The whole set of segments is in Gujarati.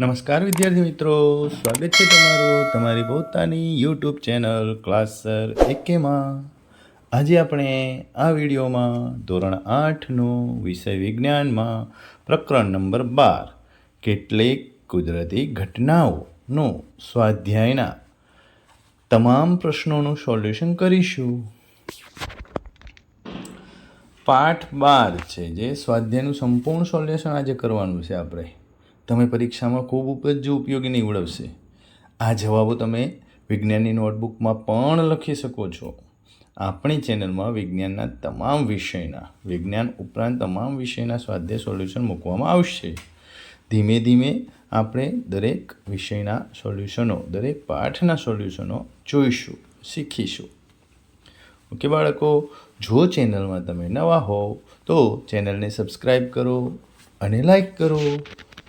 નમસ્કાર વિદ્યાર્થી મિત્રો, સ્વાગત છે તમારું તમારી પોતાની યુટ્યુબ ચેનલ ક્લાસર એકેમાં. આજે આપણે આ વિડીયોમાં ધોરણ આઠનું વિષય વિજ્ઞાનમાં પ્રકરણ નંબર બાર, કેટલીક કુદરતી ઘટનાઓનો સ્વાધ્યાયના તમામ પ્રશ્નોનું સોલ્યુશન કરીશું. પાઠ બાર છે, જે સ્વાધ્યાયનું સંપૂર્ણ સોલ્યુશન આજે કરવાનું છે આપણે. તમે પરીક્ષામાં ખૂબ જ ઉપયોગી નીવડવશે. આ જવાબો તમે વિજ્ઞાનની નોટબુકમાં પણ લખી શકો છો. આપણી ચેનલમાં વિજ્ઞાનના તમામ વિષયના, વિજ્ઞાન ઉપરાંત તમામ વિષયના સ્વાધ્યાય સોલ્યુશન મૂકવામાં આવશે. ધીમે ધીમે આપણે દરેક વિષયના સોલ્યુશનો, દરેક પાઠના સોલ્યુશનો જોઈશું, શીખીશું. ઓકે બાળકો, જો ચેનલમાં તમે નવા હોવ તો ચેનલને સબસ્ક્રાઈબ કરો અને લાઈક કરો.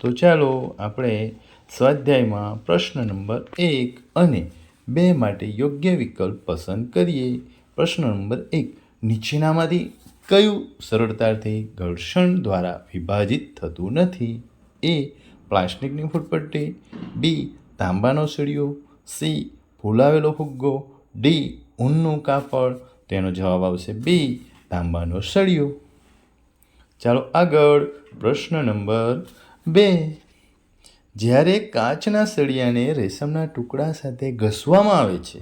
તો ચાલો આપણે સ્વાધ્યાયમાં પ્રશ્ન નંબર એક અને બે માટે યોગ્ય વિકલ્પ પસંદ કરીએ. પ્રશ્ન નંબર એક, નીચેનામાંથી કયું સરળતાથી ઘર્ષણ દ્વારા વિભાજિત થતું નથી? એ, પ્લાસ્ટિકની ફૂટપટ્ટી, બી, તાંબાનો સળિયો સી ફૂલાવેલો ફુગ્ગો, ડી, ઊનનું કાપડ. તેનો જવાબ આવશે બી, તાંબાનો સળિયો. ચાલો આગળ પ્રશ્ન નંબર બે. જ્યારે કાચના સળિયાને રેશમના ટુકડા સાથે ઘસવામાં આવે છે,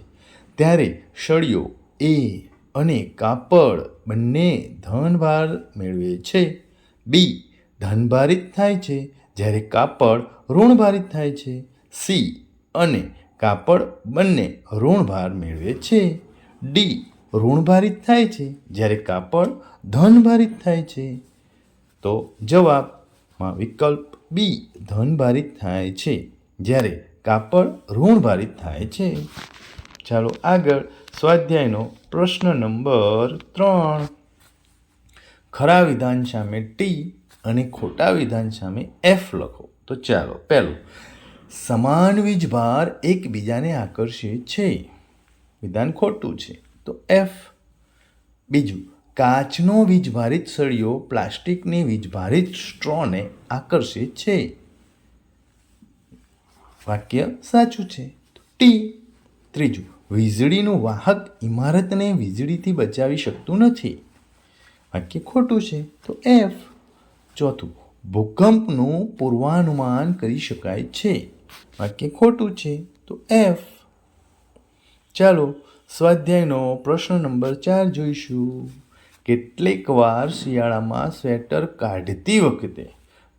ત્યારે સળિયો, એ અને કાપડ બંને ધનભાર મેળવે છે. બી, ધનભારિત થાય છે. જ્યારે કાપડ ઋણભારિત થાય છે. સી, અને કાપડ બંને ઋણભાર મેળવે છે. ડી, ઋણભારિત થાય છે. જ્યારે કાપડ ધનભારિત થાય છે. તો જવાબમાં વિકલ્પ બી ધનભારિત થાય છે, જ્યારે કાપડ ઋણભારિત થાય છે. ચાલો આગળ સ્વાધ્યાયનો પ્રશ્ન નંબર ત્રણ. ખરા વિધાન સામે ટી અને ખોટા વિધાન સામે એફ લખો. તો ચાલો, પહેલું. સમાન વીજભાર એકબીજાને આકર્ષે છે. વિધાન ખોટું છે. તો એફ બીજું. કાચનો વીજભારિત સળિયો પ્લાસ્ટિકની વીજભારિત સ્ટ્રોને આકર્ષે છે. વાક્ય સાચું છે. ટી ત્રીજું, વીજળીનું વાહક ઇમારતને વીજળીથી બચાવી શકતું નથી. વાક્ય ખોટું છે. તો એફ ચોથું, ભૂકંપનું પૂર્વાનુમાન કરી શકાય છે. વાક્ય ખોટું છે. તો એફ ચાલો સ્વાધ્યાયનો પ્રશ્ન નંબર ચાર જોઈશું. કેટલીક વાર શિયાળામાં સ્વેટર કાઢતી વખતે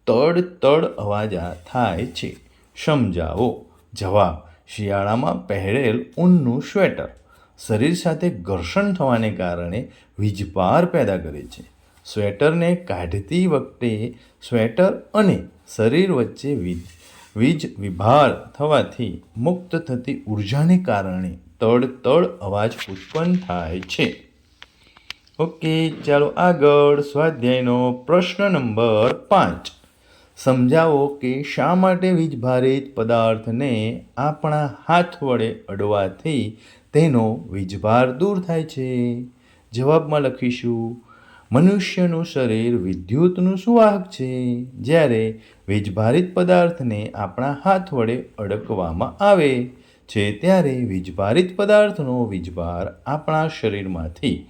તડ તડ અવાજ થાય છે. સમજાવો. જવાબ, શિયાળામાં પહેરેલ ઊનનું સ્વેટર શરીર સાથે ઘર્ષણ થવાને કારણે વીજભાર પેદા કરે છે. સ્વેટરને કાઢતી વખતે સ્વેટર અને શરીર વચ્ચે વીજ વીજ વિભાર થવાથી મુક્ત થતી ઉર્જાને કારણે તડ તડ અવાજ ઉત્પન્ન થાય છે. ઓકે, ચાલો આગળ સ્વાધ્યાયનો પ્રશ્ન નંબર પાંચ. સમજાવો કે શા માટે વીજભારિત પદાર્થને આપણા હાથ વડે અડવાથી તેનો વીજભાર દૂર થાય છે? જવાબમાં લખીશું, મનુષ્યનું શરીર વિદ્યુતનું સુવાહક છે. જ્યારે વીજભારિત પદાર્થને આપણા હાથ વડે અડકવામાં આવે છે, ત્યારે વીજભારિત પદાર્થનો વીજભાર આપણા શરીરમાંથી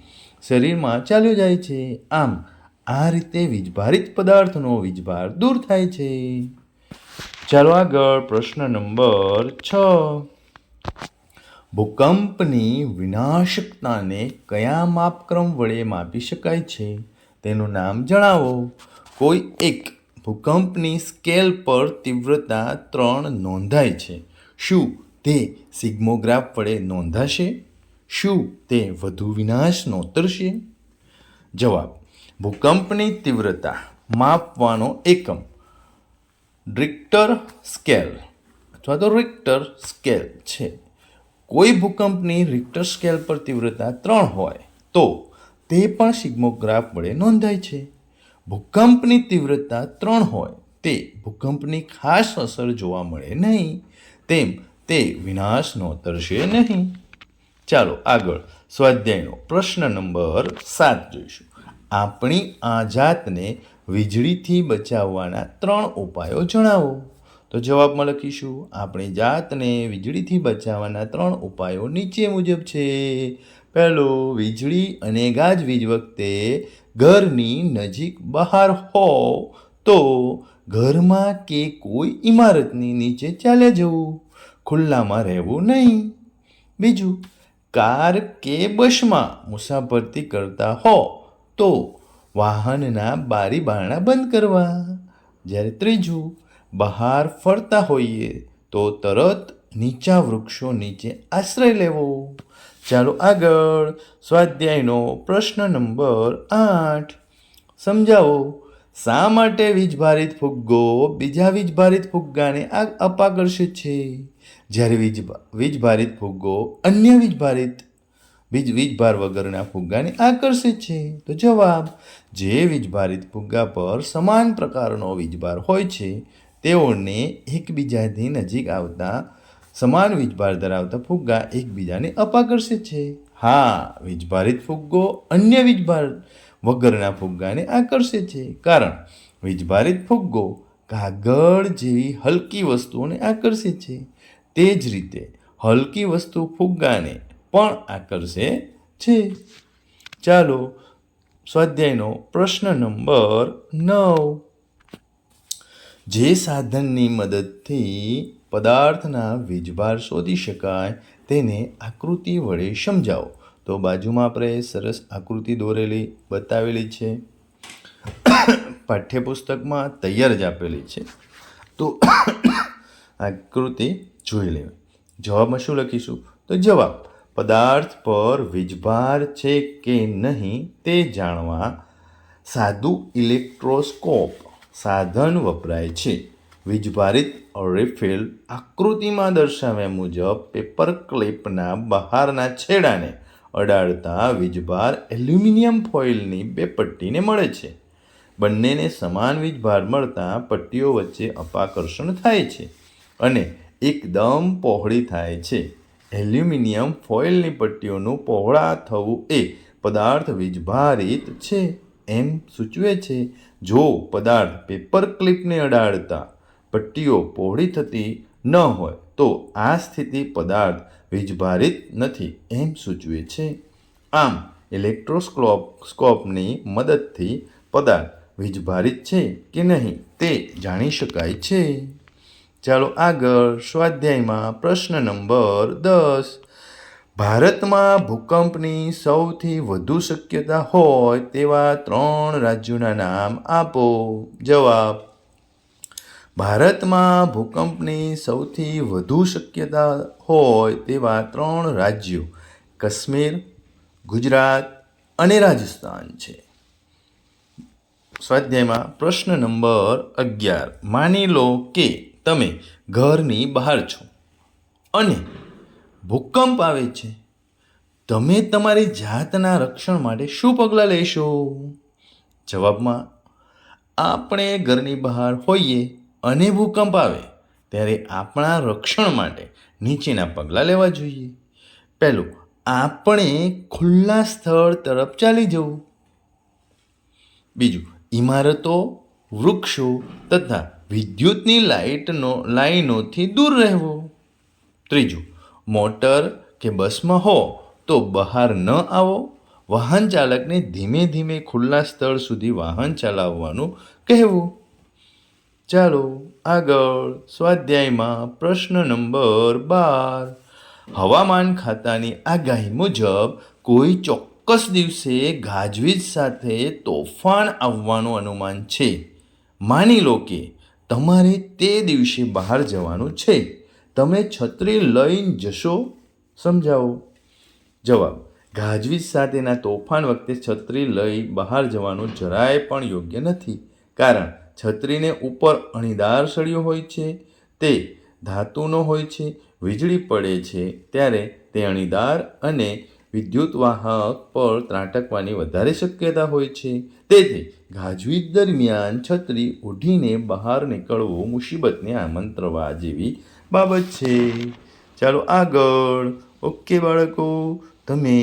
શરીરમાં ચાલ્યો જાય છે. આમ, આ રીતે વીજભારિત પદાર્થનો વીજભાર દૂર થાય છે. ચાલો આગળ પ્રશ્ન નંબર છ. ભૂકંપની વિનાશકતાને કયા માપક્રમ વડે માપી શકાય છે? તેનું નામ જણાવો. કોઈ એક ભૂકંપની સ્કેલ પર તીવ્રતા ત્રણ નોંધાય છે. શું તે સિગ્મોગ્રાફ વડે નોંધાશે? શું તે વધુ વિનાશ નોતરશે જવાબ, ભૂકંપની તીવ્રતા માપવાનો એકમ. રિક્ટર સ્કેલ અથવા તો રિક્ટર સ્કેલ છે. કોઈ ભૂકંપની રિક્ટર સ્કેલ પર તીવ્રતા ત્રણ હોય, તો તે પણ સિગ્મોગ્રાફ વડે નોંધાય છે. ભૂકંપની તીવ્રતા ત્રણ હોય, તે ભૂકંપની ખાસ અસર જોવા મળે નહીં. તેમ, તે વિનાશ નોતરશે નહીં. ચાલો આગળ સ્વાધ્યાયનો પ્રશ્ન નંબર સાત જોઈશું. આપણી આ જાતને વીજળીથી બચાવવાના ત્રણ ઉપાયો જણાવો. તો જવાબમાં લખીશું, આપણી જાતને વીજળીથી બચાવવાના ત્રણ ઉપાયો નીચે મુજબ છે. પહેલો, વીજળી અને ગાજવીજ વખતે ઘરની નજીક બહાર હોવ તો ઘરમાં કે કોઈ ઇમારતની નીચે ચાલ્યા જવું. ખુલ્લામાં રહેવું નહીં. બીજું કાર કે બસમાં મુસાફરતી કરતા હો, તો વાહનના બારી બારણા બંધ કરવા. જ્યારે ત્રીજું, બહાર ફરતા હોઈએ, તો તરત નીચા વૃક્ષો નીચે આશ્રય લેવો. ચાલો આગળ સ્વાધ્યાયનો પ્રશ્ન નંબર આઠ. સમજાવો, શા માટે વીજભારિત ફુગ્ગો બીજા વીજભારિત ફુગ્ગાને આગ અપાકર્ષિત છે? જ્યારે વીજ વીજભારિત ફુગ્ગો, અન્ય વીજભારિત વીજ વીજભાર વગરના ફુગ્ગાને આકર્ષિત છે. તો જવાબ, જે વીજભારિત ફુગ્ગા પર સમાન પ્રકારનો વીજભાર હોય છે, તેઓને એકબીજાથી નજીક આવતા સમાન વીજભાર ધરાવતા ફુગ્ગા એકબીજાને અપાકર્ષિત છે. હા વીજભારિત ફુગ્ગો અન્ય વીજભાર વગરના ફુગ્ગાને આકર્ષે છે. કારણ વીજભારિત ફુગ્ગો કાગળ જેવી હલકી વસ્તુઓને આકર્ષે છે. તે જ રીતે હલકી વસ્તુ ફુગ્ગાને પણ આકર્ષે છે. ચાલો સ્વાધ્યાયનો પ્રશ્ન નંબર નવ. જે સાધનની મદદથી પદાર્થના વીજભાર શોધી શકાય તેને આકૃતિ વડે સમજાવો. તો બાજુમાં આપણે સરસ આકૃતિ દોરેલી બતાવેલી છે. પાઠ્યપુસ્તકમાં તૈયાર જ આપેલી છે. તો આકૃતિ જોઈ લેવી. જવાબમાં શું લખીશું? તો જવાબ, પદાર્થ પર વીજભાર છે કે નહીં તે જાણવા સાદું ઇલેક્ટ્રોસ્કોપ સાધન વપરાય છે. વીજભારિત રેફેલ આકૃતિમાં દર્શાવ્યા મુજબ પેપર ક્લિપના બહારના છેડાને અડાડતા વીજભાર એલ્યુમિનિયમ ફોઇલની બે પટ્ટીને મળે છે. બંનેને સમાન વીજભાર મળતા પટ્ટીઓ વચ્ચે અપાકર્ષણ થાય છે. અને એકદમ પહોળી થાય છે. એલ્યુમિનિયમ ફોઇલની પટ્ટીઓનું પહોળા થવું એ પદાર્થ વીજભારિત છે એમ સૂચવે છે. જો પદાર્થ પેપર ક્લિપને અડાડતા પટ્ટીઓ પહોળી થતી ન હોય, તો આ સ્થિતિ પદાર્થ વીજભારિત નથી એમ સૂચવે છે. આમ, ઇલેક્ટ્રોસ્કોપની મદદથી પદાર્થ વીજભારિત છે કે નહીં તે જાણી શકાય છે. ચાલો આગળ સ્વાધ્યાયમાં પ્રશ્ન નંબર દસ. ભારતમાં ભૂકંપની સૌથી વધુ શક્યતા હોય તેવા ત્રણ રાજ્યોના નામ આપો. જવાબ. ભારતમાં ભૂકંપની સૌથી વધુ શક્યતા હોય તેવા ત્રણ રાજ્યો કાશ્મીર, ગુજરાત અને રાજસ્થાન છે. સ્વાધ્યાયમાં પ્રશ્ન નંબર અગિયાર. માની લો કે તમે ઘરની બહાર છો. અને ભૂકંપ આવે છે. તમે તમારી જાતના રક્ષણ માટે શું પગલાં લેશો? જવાબમાં, આપણે ઘરની બહાર હોઈએ અને ભૂકંપ આવે, ત્યારે આપણા રક્ષણ માટે નીચેના પગલાં લેવા જોઈએ. પહેલું, આપણે ખુલ્લા સ્થળ તરફ ચાલી જવું. બીજું, ઇમારતો, વૃક્ષો તથા વિદ્યુતની લાઇટનો, લાઈનોથી દૂર રહેવું. ત્રીજું, મોટર કે બસમાં હો તો બહાર ન આવો. વાહન ચાલકને ધીમે ધીમે ખુલ્લા સ્થળ સુધી વાહન ચલાવવાનું કહેવું. ચાલો, આગળ સ્વાધ્યાયમાં પ્રશ્ન નંબર બાર. હવામાન ખાતાની આગાહી મુજબ કોઈ ચોક્કસ દિવસે ગાજવીજ સાથે તોફાન આવવાનું અનુમાન છે. માની લો કે તમારે તે દિવસે બહાર જવાનું છે. તમે છત્રી લઈને જશો? સમજાવો. જવાબ. ગાજવીજ સાથેના તોફાન વખતે છત્રી લઈ બહાર જવાનું જરાય પણ યોગ્ય નથી. કારણ, છત્રીને ઉપર અણીદાર સળિયો હોય છે, તે ધાતુનો હોય છે, વીજળી પડે છે, ત્યારે તે અણીદાર અને વિદ્યુત વાહક પર ત્રાટકવાની વધારે શક્યતા હોય છે. તેથી ગાજવીજ દરમિયાન છત્રી ઓઢીને બહાર નીકળવું મુસીબતને આમંત્રવા જેવી બાબત છે. ચાલો આગળ. ઓકે બાળકો, તમે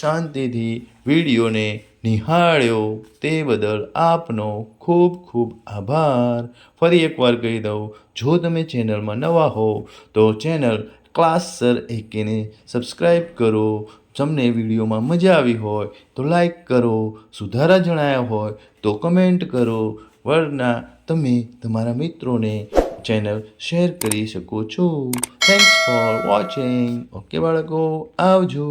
શાંતિથી વિડીયોને નિહાળ્યો તે બદલ આપનો ખૂબ ખૂબ આભાર. ફરી એકવાર કહી દઉં, જો તમે ચેનલમાં નવા હો, તો ચેનલ ક્લાસ સર એકેને સબસ્ક્રાઈબ કરો. તમને વિડીયોમાં મજા આવી હોય તો લાઈક કરો, સુધારા જણાયા હોય તો કમેન્ટ કરો. વરના તમે તમારા મિત્રોને ચેનલ શેર કરી શકો છો. થેન્ક્સ ફોર વોચિંગ ઓકે બાળકો, આવજો.